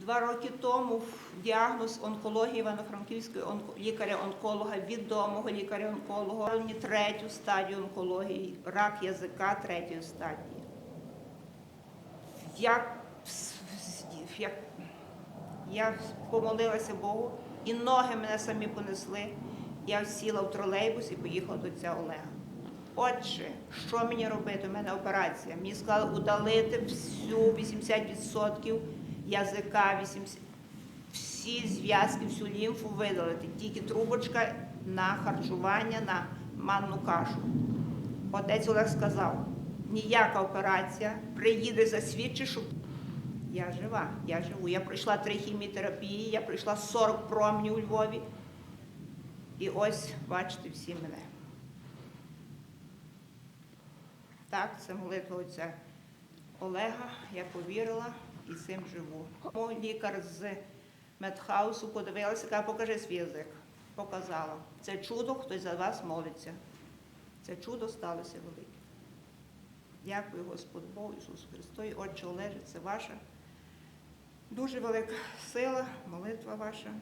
Два роки тому діагноз онкології Івано-Франківської онко- лікаря-онколога, відомого лікаря-онколога, третю стадію онкології, рак язика третьої стадії. Як, як я помолилася Богу, і ноги мене самі понесли. Я сіла в тролейбус і поїхала до ця Олега. Отже, що мені робити? У мене операція. Мені сказали удалити всю 80% язика, 80, всі зв'язки, всю лімфу видалити. Тільки трубочка на харчування, на манну кашу. Отець Олег сказав, ніяка операція, приїде засвідчи, що я жива, я живу. Я пройшла три хіміотерапії, я пройшла 40 променів у Львові. І ось бачите всі мене. Так, це молитва отця Олега. Я повірила і цим живу. Мой лікар з медхаусу подивилася, каже, покажи свій язик. Показала. Це чудо, хтось за вас молиться. Це чудо сталося велике. Дякую Господь Богу Ісусу Христу. І Отче Олеже, це ваша дуже велика сила, молитва ваша.